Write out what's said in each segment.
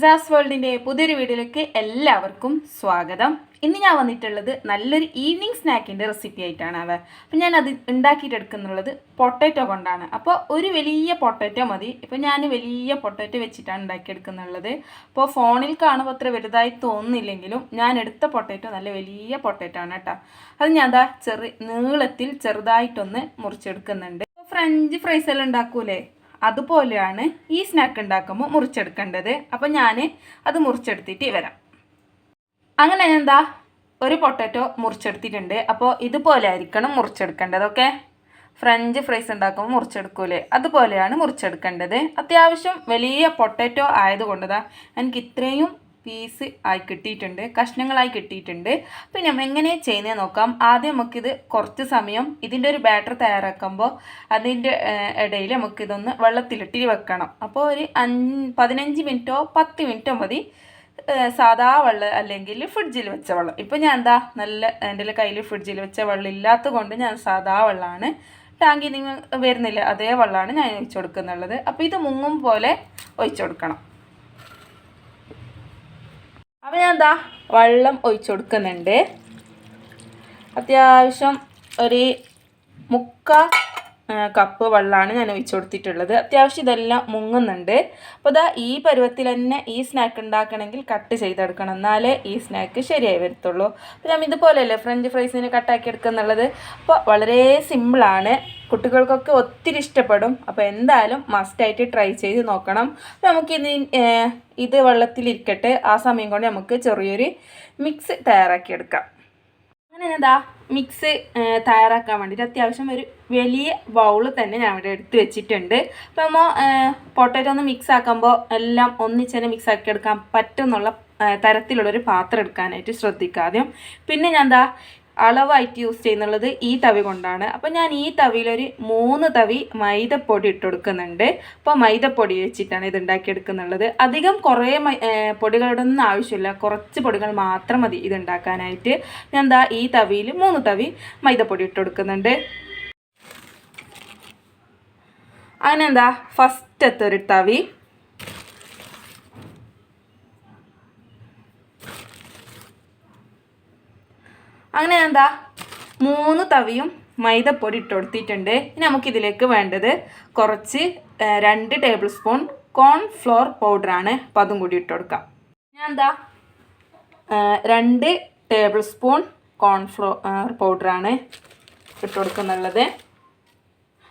Liza's വേൾഡിന്റെ പുതിയൊരു വീഡിയോയിലേക്ക് എല്ലാവർക്കും സ്വാഗതം. ഇന്ന് ഞാൻ വന്നിട്ടുള്ളത് നല്ലൊരു ഈവനിങ് സ്നാക്കിന്റെ റെസിപ്പി ആയിട്ടാണ് അവ. അപ്പം ഞാൻ അത് ഉണ്ടാക്കിയിട്ടെടുക്കുന്നുള്ളത് പൊട്ടാറ്റോ കൊണ്ടാണ്. അപ്പോൾ ഒരു വലിയ പൊട്ടാറ്റോ മതി. ഇപ്പോൾ ഞാൻ വലിയ പൊട്ടാറ്റോ വെച്ചിട്ടാണ് ഉണ്ടാക്കിയെടുക്കുന്നുള്ളത്. അപ്പോൾ ഫോണിൽ കാണുമ്പോൾ അത്ര വലുതായി തോന്നുന്നില്ലെങ്കിലും ഞാൻ എടുത്ത പൊട്ടാറ്റോ നല്ല വലിയ പൊട്ടാറ്റോ ആണ് കേട്ടോ. അത് ഞാൻ എന്താ ചെറു നീളത്തിൽ ചെറുതായിട്ടൊന്ന് മുറിച്ചെടുക്കുന്നുണ്ട്. ഫ്രഞ്ച് ഫ്രൈസ് എല്ലാം ഉണ്ടാക്കൂലേ? അതുപോലെയാണ് ഈ സ്നാക്ക് ഉണ്ടാക്കുമ്പോൾ മുറിച്ചെടുക്കേണ്ടത്. അപ്പം ഞാൻ അത് മുറിച്ചെടുത്തിട്ട് വരാം. അങ്ങനെ എന്താ ഒരു പൊട്ടറ്റോ മുറിച്ചെടുത്തിട്ടുണ്ട്. അപ്പോൾ ഇതുപോലെ ആയിരിക്കണം മുറിച്ചെടുക്കേണ്ടത് ഓക്കെ? ഫ്രഞ്ച് ഫ്രൈസ് ഉണ്ടാക്കുമ്പോൾ മുറിച്ചെടുക്കൂലേ? അതുപോലെയാണ് മുറിച്ചെടുക്കേണ്ടത്. അത്യാവശ്യം വലിയ പൊട്ടറ്റോ ആയതുകൊണ്ട് എനിക്ക് ഇത്രയും പീസ് ആയി കിട്ടിയിട്ടുണ്ട് കഷ്ണങ്ങളായി കിട്ടിയിട്ടുണ്ട്. പിന്നെ നമ്മൾ എങ്ങനെ ചെയ്യുന്നത് നോക്കാം. ആദ്യം നമുക്കിത് കുറച്ച് സമയം ഇതിന്റെ ഒരു ബാറ്റർ തയ്യാറാക്കുമ്പോൾ അതിന്റെ ഇടയിൽ നമുക്കിതൊന്ന് വെള്ളത്തിലിട്ടി വെക്കണം. അപ്പോൾ ഒരു അഞ്ച് പതിനഞ്ച് മിനിറ്റോ പത്ത് മിനിറ്റോ മതി. സാധാ വെള്ളം അല്ലെങ്കിൽ ഫ്രിഡ്ജിൽ വെച്ച വെള്ളം. ഇപ്പം ഞാൻ എന്താ നല്ല എന്റെ കയ്യിൽ ഫ്രിഡ്ജിൽ വെച്ച വെള്ളം ഇല്ലാത്തത് കൊണ്ട് ഞാൻ സാധാ വെള്ളമാണ്. ടാങ്കിൽ നിങ്ങൾ വരുന്നില്ല അതേ വെള്ളമാണ് ഞാൻ ഒഴിച്ചു കൊടുക്കുന്നുള്ളത്. അപ്പോൾ ഇത് മുങ്ങും പോലെ ഒഴിച്ചു കൊടുക്കണം. അപ്പോൾ ഞാൻ എന്താ വെള്ളം ഒഴിച്ചു കൊടുക്കുന്നുണ്ട്. അത്യാവശ്യം ഒരു മുക്കാ കപ്പ് വെള്ളമാണ് ഞാൻ ഒഴിച്ചു കൊടുത്തിട്ടുള്ളത്. അത്യാവശ്യം ഇതെല്ലാം മുങ്ങുന്നുണ്ട്. അപ്പോൾ ഇതാ ഈ പരുവത്തിൽ തന്നെ ഈ സ്നാക്ക് ഉണ്ടാക്കണമെങ്കിൽ കട്ട് ചെയ്തെടുക്കണം. എന്നാലേ ഈ സ്നാക്ക് ശരിയായി വരത്തുള്ളൂ. അപ്പോൾ ഞാൻ ഇതുപോലെയല്ലേ ഫ്രഞ്ച് ഫ്രൈസിന് കട്ടാക്കി എടുക്കുന്നുള്ളത്? അപ്പോൾ വളരെ സിമ്പിളാണ് കുട്ടികൾക്കൊക്കെ ഒത്തിരി ഇഷ്ടപ്പെടും. അപ്പോൾ എന്തായാലും മസ്റ്റായിട്ട് ട്രൈ ചെയ്ത് നോക്കണം. നമുക്ക് ഇത് ഇത് വെള്ളത്തിലിരിക്കട്ടെ. ആ സമയം കൊണ്ട് നമുക്ക് ചെറിയൊരു മിക്സ് തയ്യാറാക്കിയെടുക്കാം അങ്ങനെ എന്താ മിക്സ് തയ്യാറാക്കാൻ വേണ്ടിയിട്ട് അത്യാവശ്യം ഒരു വലിയ ബൗൾ തന്നെ ഞാൻ ഇവിടെ എടുത്ത് വെച്ചിട്ടുണ്ട്. അപ്പോൾ നമ്മൾ പൊട്ടാറ്റോ ഒന്ന് മിക്സ് ആക്കുമ്പോൾ എല്ലാം ഒന്നിച്ച് തന്നെ മിക്സ് ആക്കിയെടുക്കാൻ പറ്റുമെന്നുള്ള തരത്തിലുള്ളൊരു പാത്രം എടുക്കാനായിട്ട് ശ്രദ്ധിക്കുക ആദ്യം. പിന്നെ ഞാൻ എന്താ അളവായിട്ട് യൂസ് ചെയ്യുന്നുള്ളത് ഈ തവി കൊണ്ടാണ്. അപ്പോൾ ഞാൻ ഈ തവിയിലൊരു മൂന്ന് തവി മൈദപ്പൊടി ഇട്ട് കൊടുക്കുന്നുണ്ട്. അപ്പോൾ മൈദപ്പൊടി വെച്ചിട്ടാണ് ഇത് ഉണ്ടാക്കിയെടുക്കുന്നുള്ളത്. അധികം കുറേ പൊടികളോടൊന്നും ആവശ്യമില്ല. കുറച്ച് പൊടികൾ മാത്രം മതി ഇത് ഉണ്ടാക്കാനായിട്ട്. ഞാൻ എന്താ ഈ തവിയിൽ മൂന്ന് തവി മൈദപ്പൊടി ഇട്ട് കൊടുക്കുന്നുണ്ട്. അങ്ങനെ ഫസ്റ്റത്തെ ഒരു തവി അങ്ങനെ എന്താ? മൂന്ന് തവിയും മൈദപ്പൊടി ഇട്ട് കൊടുത്തിട്ടുണ്ട് ഇനി നമുക്കിതിലേക്ക് വേണ്ടത് കുറച്ച് രണ്ട് ടേബിൾ സ്പൂൺ കോൺഫ്ലോർ പൗഡറാണ് അപ്പോൾ അതും കൂടി ഇട്ട് കൊടുക്കാം ഞാൻ എന്താ രണ്ട് ടേബിൾ സ്പൂൺ കോൺഫ്ലോ പൗഡറാണ് ഇട്ട് കൊടുക്കുന്നുള്ളത്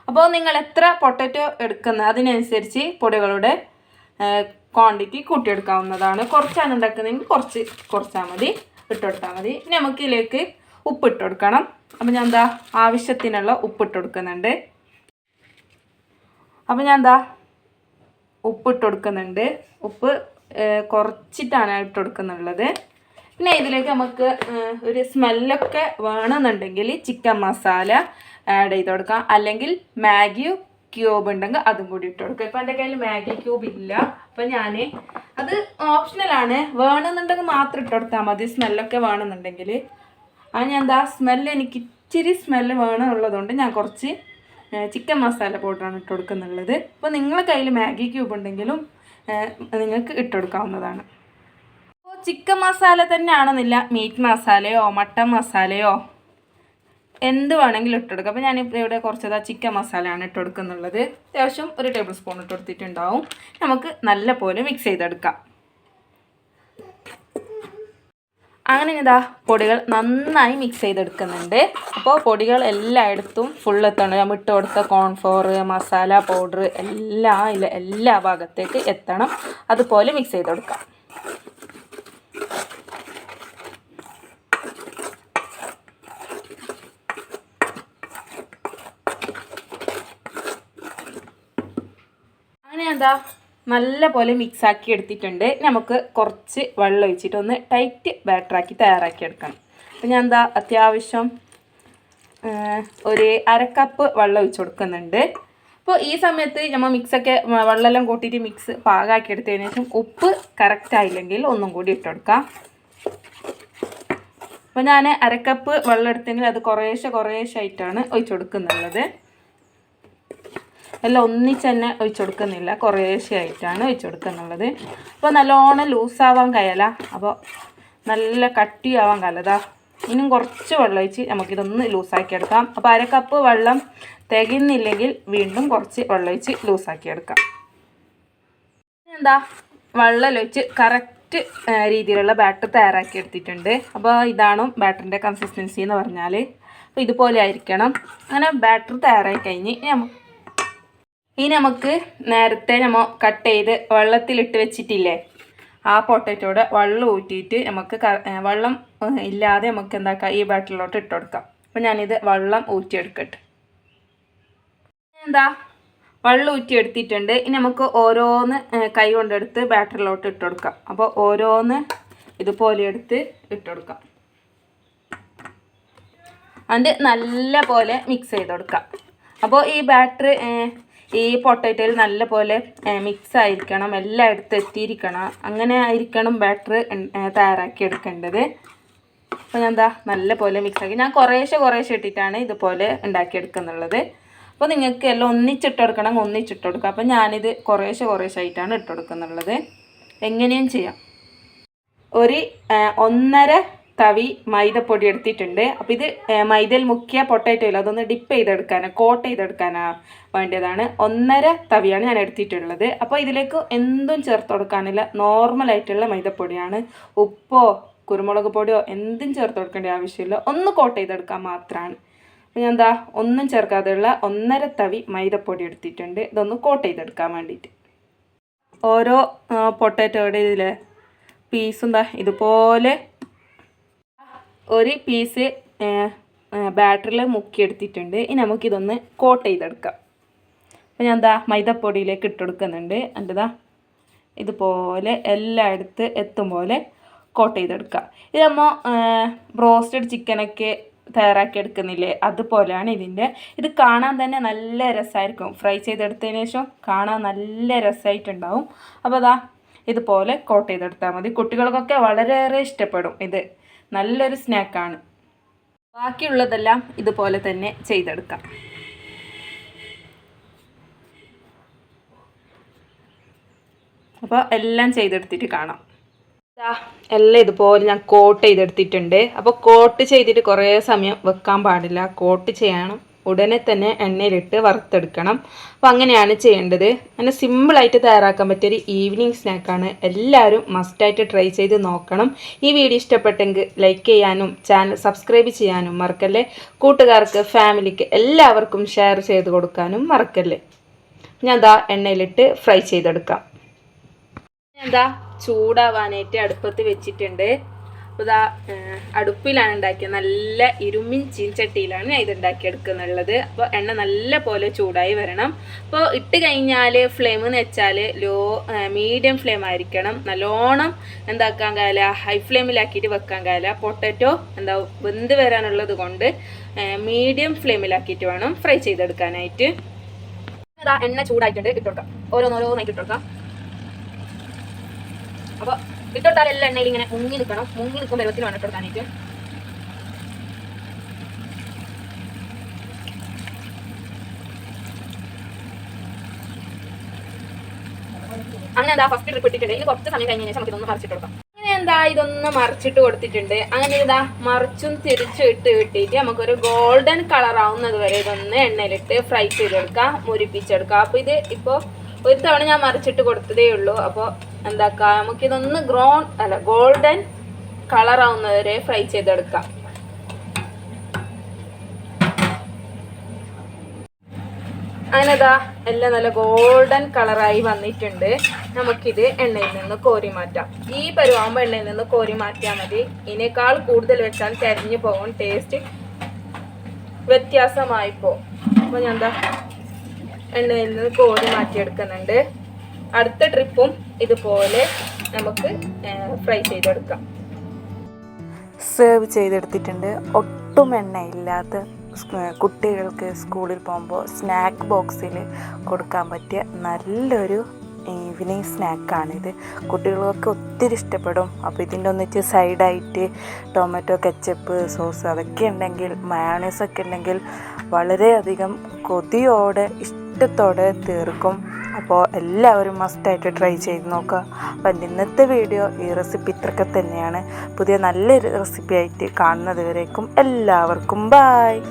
അപ്പോൾ നിങ്ങൾ എത്ര പൊട്ടറ്റോ എടുക്കുന്ന അതിനനുസരിച്ച് പൊടികളുടെ ക്വാണ്ടിറ്റി കൂട്ടിയെടുക്കാവുന്നതാണ്. കുറച്ചാണ് ഉണ്ടാക്കുന്നതെങ്കിൽ കുറച്ച് കുറച്ചാൽ മതി. ഇട്ട് കൊടുത്താൽ മതി. ഇനി നമുക്ക് ഇതിലേക്ക് ഉപ്പ് ഇട്ട് കൊടുക്കണം. അപ്പോൾ ഞാൻ എന്താ ആവശ്യത്തിനുള്ള ഉപ്പിട്ട് കൊടുക്കുന്നുണ്ട്. അപ്പോൾ ഞാൻ എന്താ ഉപ്പിട്ട് കൊടുക്കുന്നുണ്ട്. ഉപ്പ് കുറച്ചിട്ടാണ് ഇട്ട് കൊടുക്കുന്നുള്ളത്. പിന്നെ ഇതിലേക്ക് നമുക്ക് ഒരു സ്മെല്ലൊക്കെ വേണമെന്നുണ്ടെങ്കിൽ ചിക്കൻ മസാല ആഡ് ചെയ്ത് കൊടുക്കാം. അല്ലെങ്കിൽ മാഗി ക്യൂബ് ഉണ്ടെങ്കിൽ അതും കൂടി ഇട്ട് കൊടുക്കുക ഇപ്പം എന്റെ കയ്യിൽ മാഗി ക്യൂബ് ഇല്ല. അപ്പം ഞാൻ അത് ഓപ്ഷണലാണ്. വേണമെന്നുണ്ടെങ്കിൽ മാത്രം ഇട്ട് കൊടുത്താൽ മതി. സ്മെല്ലൊക്കെ വേണമെന്നുണ്ടെങ്കിൽ. അത് ഞാൻ എന്താ സ്മെല്ല് എനിക്ക് ഇച്ചിരി സ്മെല്ല് വേണമെന്നുള്ളതുകൊണ്ട് ഞാൻ കുറച്ച് ചിക്കൻ മസാല പൗഡറാണ് ഇട്ട് കൊടുക്കുന്നുള്ളത് അപ്പോൾ നിങ്ങളുടെ കയ്യിൽ മാഗി ക്യൂബ് ഉണ്ടെങ്കിലും നിങ്ങൾക്ക് ഇട്ട് കൊടുക്കാവുന്നതാണ് അപ്പോൾ ചിക്കൻ മസാല തന്നെ ആണെന്നില്ല മീറ്റ് മസാലയോ മട്ടൻ മസാലയോ എന്ത് വേണമെങ്കിലും ഇട്ട് കൊടുക്കാം അപ്പോൾ ഞാനിപ്പോൾ ഇവിടെ കുറച്ചതാ ചിക്കൻ മസാലയാണ് ഇട്ട് കൊടുക്കുന്നുള്ളത് അത്യാവശ്യം ഒരു ടേബിൾ സ്പൂൺ ഇട്ട് കൊടുത്തിട്ടുണ്ടാവും. നമുക്ക് നല്ല പോലെ മിക്സ് ചെയ്തെടുക്കാം. അങ്ങനെ ഇതാ പൊടികൾ നന്നായി മിക്സ് ചെയ്തെടുക്കുന്നുണ്ട്. അപ്പോൾ പൊടികൾ എല്ലായിടത്തും ഫുൾ എത്തണം. നമ്മൾ ഇട്ട് കൊടുത്ത കോൺഫ്ലോർ മസാല പൗഡർ എല്ലാം എല്ലാ ഭാഗത്തേക്ക് എത്തണം. അതുപോലെ മിക്സ് ചെയ്ത് കൊടുക്കാം അങ്ങനെ എന്താ നല്ല പോലെ മിക്സ് ആക്കി എടുത്തിട്ടുണ്ട്. നമുക്ക് കുറച്ച് വെള്ളം ഒഴിച്ചിട്ട് ഒന്ന് ടൈറ്റ് ബാറ്ററാക്കി തയ്യാറാക്കി എടുക്കണം. അപ്പം ഞാൻ എന്താ അത്യാവശ്യം ഒരു അരക്കപ്പ് വെള്ളം ഒഴിച്ച് കൊടുക്കുന്നുണ്ട്. അപ്പോൾ ഈ സമയത്ത് നമ്മൾ മിക്സൊക്കെ വെള്ളമെല്ലാം കൂട്ടിയിട്ട് മിക്സ് പാകാക്കി എടുത്തതിന് ശേഷം ഉപ്പ് കറക്റ്റ് ആയില്ലെങ്കിൽ ഒന്നും കൂടി ഇട്ട് കൊടുക്കാം. അപ്പോൾ ഞാൻ അരക്കപ്പ് വെള്ളം എടുത്തെങ്കിൽ അത് കുറേശ്ശെ കുറേശ്ശെ ആയിട്ടാണ് ഒഴിച്ചു കൊടുക്കുന്നുള്ളത്. എല്ലാം ഒന്നിച്ച് തന്നെ ഒഴിച്ചു കൊടുക്കുന്നില്ല. കുറേശ്ശെയായിട്ടാണ് ഒഴിച്ചു കൊടുക്കുന്നുള്ളത്. അപ്പോൾ നല്ലോണം ലൂസാവാൻ കഴിയല. അപ്പോൾ നല്ല കട്ടിയാവാൻ കലതാ ഇനിയും കുറച്ച് വെള്ളം ഒഴിച്ച് നമുക്കിതൊന്ന് ലൂസാക്കി എടുക്കാം. അപ്പോൾ അര കപ്പ് വെള്ളം തികയുന്നില്ലെങ്കിൽ വീണ്ടും കുറച്ച് വെള്ളം ഒഴിച്ച് ലൂസാക്കി എടുക്കാം. എന്താ വെള്ളം ഒഴിച്ച് കറക്റ്റ് രീതിയിലുള്ള ബാറ്റർ തയ്യാറാക്കി എടുത്തിട്ടുണ്ട്. അപ്പോൾ ഇതാണ് ബാറ്ററിന്റെ കൺസിസ്റ്റൻസി എന്ന് പറഞ്ഞാൽ അപ്പോൾ ഇതുപോലെ ആയിരിക്കണം. അങ്ങനെ ബാറ്റർ തയ്യാറായി കഴിഞ്ഞ് നമുക്ക് ഇനി നമുക്ക് നേരത്തെ നമ്മൾ കട്ട് ചെയ്ത് വെള്ളത്തിലിട്ട് വെച്ചിട്ടില്ലേ? ആ പൊട്ടറ്റോടെ വെള്ളം ഊറ്റിയിട്ട് നമുക്ക് വെള്ളം ഇല്ലാതെ നമുക്ക് എന്താക്കാം? ഈ ബാറ്ററിലോട്ട് ഇട്ട് കൊടുക്കാം. അപ്പോൾ ഞാനിത് വെള്ളം ഊറ്റിയെടുക്കട്ടെ. എന്താ വെള്ളം ഊറ്റി എടുത്തിട്ടുണ്ട് ഇനി നമുക്ക് ഓരോന്ന് കൈ കൊണ്ടെടുത്ത് ബാറ്ററിലോട്ട് ഇട്ട് കൊടുക്കാം. അപ്പോൾ ഓരോന്ന് ഇതുപോലെ എടുത്ത് ഇട്ട് കൊടുക്കാം. അതിന്റെ നല്ല പോലെ മിക്സ് ചെയ്ത് കൊടുക്കാം. അപ്പോൾ ഈ ബാറ്റർ ഈ പൊട്ടറ്റോയിൽ നല്ല പോലെ മിക്സ് ആയിരിക്കണം എല്ലായിടത്തും എത്തിയിരിക്കണം. അങ്ങനെ ആയിരിക്കണം ബാറ്റർ തയ്യാറാക്കി എടുക്കേണ്ടത്. അപ്പോൾ ഞാൻ എന്താ നല്ല പോലെ മിക്സ് ആക്കി. ഞാൻ കുറേശ്ശെ കുറേശ്ശെ ഇട്ടിട്ടാണ് ഇതുപോലെ ഉണ്ടാക്കിയെടുക്കുന്നുള്ളത്. അപ്പോൾ നിങ്ങൾക്ക് എല്ലാം ഒന്നിച്ചിട്ട് കൊടുക്കണം ഒന്നിച്ചിട്ട് കൊടുക്കുക. അപ്പോൾ ഞാനിത് കുറേശ്ശെ കുറേശ്ശെ ആയിട്ടാണ് ഇട്ട് എങ്ങനെയും ചെയ്യാം. ഒരു ഒന്നര തവി മൈദപ്പൊടി എടുത്തിട്ടുണ്ട്. അപ്പോൾ ഇത് മൈദയിൽ മുക്കിയ പൊട്ടാറ്റോ ഇല്ല അതൊന്ന് ഡിപ്പ് ചെയ്തെടുക്കാനാണ് കോട്ട് ചെയ്തെടുക്കാനാ വേണ്ടിയതാണ്. ഒന്നര തവിയാണ് ഞാൻ എടുത്തിട്ടുള്ളത്. അപ്പോൾ ഇതിലേക്ക് എന്തും ചേർത്ത് കൊടുക്കാനില്ല നോർമലായിട്ടുള്ള മൈദപ്പൊടിയാണ്. ഉപ്പോ കുരുമുളക് പൊടിയോ എന്തും ചേർത്ത് കൊടുക്കേണ്ട ആവശ്യമില്ല. ഒന്ന് കോട്ട് ചെയ്തെടുക്കാൻ മാത്രമാണ് അപ്പോൾ ഞാൻ എന്താ ഒന്നും ചേർക്കാതെയുള്ള ഒന്നര തവി മൈദപ്പൊടി എടുത്തിട്ടുണ്ട്. ഇതൊന്ന് കോട്ട് ചെയ്തെടുക്കാൻ വേണ്ടിയിട്ട്. ഓരോ പൊട്ടാറ്റോയുടെ ഇതിൽ പീസും എന്താ ഇതുപോലെ ഒരു പീസ് ബാറ്ററിൽ മുക്കിയെടുത്തിട്ടുണ്ട്. ഇനി നമുക്കിതൊന്ന് കോട്ട് ചെയ്തെടുക്കാം. അപ്പോൾ ഞാൻ എന്താ മൈദപ്പൊടിയിലേക്ക് ഇട്ടെടുക്കുന്നുണ്ട്. എന്റെ ദാ ഇതുപോലെ എല്ലായിടത്ത് എത്തും പോലെ കോട്ട് ചെയ്തെടുക്കുക ഇത് നമ്മൾ ബ്രോസ്റ്റഡ് ചിക്കനൊക്കെ തയ്യാറാക്കി എടുക്കുന്നില്ലേ? അതുപോലെയാണ് ഇതിന്റെ. ഇത് കാണാൻ തന്നെ നല്ല രസമായിരിക്കും. ഫ്രൈ ചെയ്തെടുത്തതിന് ശേഷം കാണാൻ നല്ല രസമായിട്ടുണ്ടാവും. അപ്പോൾ അതാ ഇതുപോലെ കോട്ട് ചെയ്തെടുത്താൽ മതി. കുട്ടികൾക്കൊക്കെ വളരെയേറെ ഇഷ്ടപ്പെടും ഇത്. നല്ലൊരു സ്നാക്കാണ്. ബാക്കിയുള്ളതെല്ലാം ഇതുപോലെ തന്നെ ചെയ്തെടുക്കാം. അപ്പോൾ എല്ലാം ചെയ്തെടുത്തിട്ട് കാണാം. എല്ലാം ഇതുപോലെ ഞാൻ കോട്ട് ചെയ്തെടുത്തിട്ടുണ്ട്. അപ്പോൾ കോട്ട് ചെയ്തിട്ട് കുറേ സമയം വെക്കാൻ പാടില്ല. കോട്ട് ചെയ്യണം. ഉടനെ തന്നെ എണ്ണയിലിട്ട് വറുത്തെടുക്കണം. അപ്പോൾ അങ്ങനെയാണ് ചെയ്യേണ്ടത്. അങ്ങനെ സിമ്പിളായിട്ട് തയ്യാറാക്കാൻ പറ്റിയൊരു ഈവനിങ് സ്നാക്കാണ് എല്ലാവരും മസ്റ്റായിട്ട് ട്രൈ ചെയ്ത് നോക്കണം. ഈ വീഡിയോ ഇഷ്ടപ്പെട്ടെങ്കിൽ ലൈക്ക് ചെയ്യാനും ചാനൽ സബ്സ്ക്രൈബ് ചെയ്യാനും മറക്കല്ലേ? കൂട്ടുകാർക്ക് ഫാമിലിക്ക് എല്ലാവർക്കും ഷെയർ ചെയ്ത് കൊടുക്കാനും മറക്കല്ലേ? ഞാൻ ദാ എണ്ണയിലിട്ട് ഫ്രൈ ചെയ്തെടുക്കാം. എന്താ ചൂടാവാനായിട്ട് അടുപ്പത്ത് വെച്ചിട്ടുണ്ട്. അപ്പോൾ അടുപ്പിലാണ് ഉണ്ടാക്കിയത്. നല്ല ഇരുമ്പിൻ ചീൻചട്ടിയിലാണ് ഞാൻ ഇത് ഉണ്ടാക്കിയെടുക്കുന്നുള്ളത്. അപ്പോൾ എണ്ണ നല്ല പോലെ ചൂടായി വരണം. അപ്പോൾ ഇട്ട് കഴിഞ്ഞാൽ ഫ്ലെയിം എന്ന് വെച്ചാൽ ലോ മീഡിയം ഫ്ലെയിം ആയിരിക്കണം. നല്ലോണം എന്താക്കാൻ കാല ഹൈ ഫ്ലെയിമിലാക്കിയിട്ട് വെക്കാൻ കാല. പൊട്ടറ്റോ എന്താ വെന്ത് വരാനുള്ളത് കൊണ്ട് മീഡിയം ഫ്ലെയിമിലാക്കിയിട്ട് വേണം ഫ്രൈ ചെയ്തെടുക്കാനായിട്ട്. എണ്ണ ചൂടായിട്ടുണ്ട്. ഇട്ടുകൊടുക്കാം ഓരോന്നോരോന്നായിട്ട് ഇട്ടുകൊടുക്കാം അപ്പോൾ ഇട്ടോട്ടാൽ എല്ലാ എണ്ണയിൽ ഇങ്ങനെ മുങ്ങി നിൽക്കണം. മുങ്ങി നിൽക്കും പരുവത്തിൽ വേണം ഇട്ടെടുക്കാനായിട്ട് അങ്ങനെ എന്താ ഫസ്റ്റ് ട്രിപ്പ് ഇട്ടിട്ടുണ്ട്. ഇനി കുറച്ച് സമയം കഴിഞ്ഞ നമുക്ക് ഇതൊന്ന് മറിച്ചിട്ട് കൊടുക്കാം. അങ്ങനെ എന്താ ഇതൊന്ന് മറിച്ചിട്ട് കൊടുത്തിട്ടുണ്ട്. അങ്ങനെ ഇതാ മറിച്ചും തിരിച്ചും ഇട്ട് കിട്ടിയിട്ട് നമുക്കൊരു ഗോൾഡൻ കളർ ആവുന്നത് വരെ ഇതൊന്ന് എണ്ണയിലിട്ട് ഫ്രൈ ചെയ്തെടുക്കാം മുരിപ്പിച്ചെടുക്കാം. അപ്പോൾ ഇത് ഇപ്പോൾ ഒരു തവണ ഞാൻ മറിച്ചിട്ട് കൊടുത്തതേ ഉള്ളൂ. അപ്പോൾ എന്താക്കാം നമുക്കിതൊന്ന് ഗ്രോൺ അല്ല ഗോൾഡൻ കളർ ആവുന്നവരെ ഫ്രൈ ചെയ്തെടുക്കാം. അങ്ങനെതാ എല്ലാം നല്ല ഗോൾഡൻ കളറായി വന്നിട്ടുണ്ട്. നമുക്കിത് എണ്ണയിൽ നിന്ന് കോരി മാറ്റാം. ഈ പരുവാകുമ്പോൾ എണ്ണയിൽ നിന്ന് കോരി മാറ്റിയാൽ മതി. ഇതിനേക്കാൾ കൂടുതൽ വെച്ചാൽ കരിഞ്ഞു പോകും. ടേസ്റ്റ് വ്യത്യാസമായി പോകും അപ്പോൾ ഞാൻ എന്താ എണ്ണയിൽ നിന്ന് കോരി മാറ്റിയെടുക്കുന്നുണ്ട്. അടുത്ത ട്രിപ്പും ഇതുപോലെ നമുക്ക് ഫ്രൈ ചെയ്തെടുക്കാം. സെർവ് ചെയ്തെടുത്തിട്ടുണ്ട്. ഒട്ടും എണ്ണയില്ലാത്ത കുട്ടികൾക്ക് സ്കൂളിൽ പോകുമ്പോൾ സ്നാക്ക് ബോക്സിൽ കൊടുക്കാൻ പറ്റിയ നല്ലൊരു ഈവനിങ് സ്നാക്കാണിത് കുട്ടികൾക്ക് ഒത്തിരി ഇഷ്ടപ്പെടും. അപ്പോൾ ഇതിന്റെ ഒന്നിച്ച് സൈഡായിട്ട് ടൊമാറ്റോ കെച്ചപ്പ് സോസ് അതൊക്കെ ഉണ്ടെങ്കിൽ മയോണൈസ് ഒക്കെ ഉണ്ടെങ്കിൽ വളരെയധികം കൊതിയോടെ ഇഷ്ടത്തോടെ തീർക്കും. അപ്പോൾ എല്ലാവരും മസ്റ്റായിട്ട് ട്രൈ ചെയ്ത് നോക്കുക അപ്പം ഇന്നത്തെ വീഡിയോ ഈ റെസിപ്പി ഇത്രയൊക്കെ തന്നെയാണ്. പുതിയ നല്ലൊരു റെസിപ്പി ആയിട്ട് കാണുന്നത് വരേക്കും എല്ലാവർക്കും ബായ്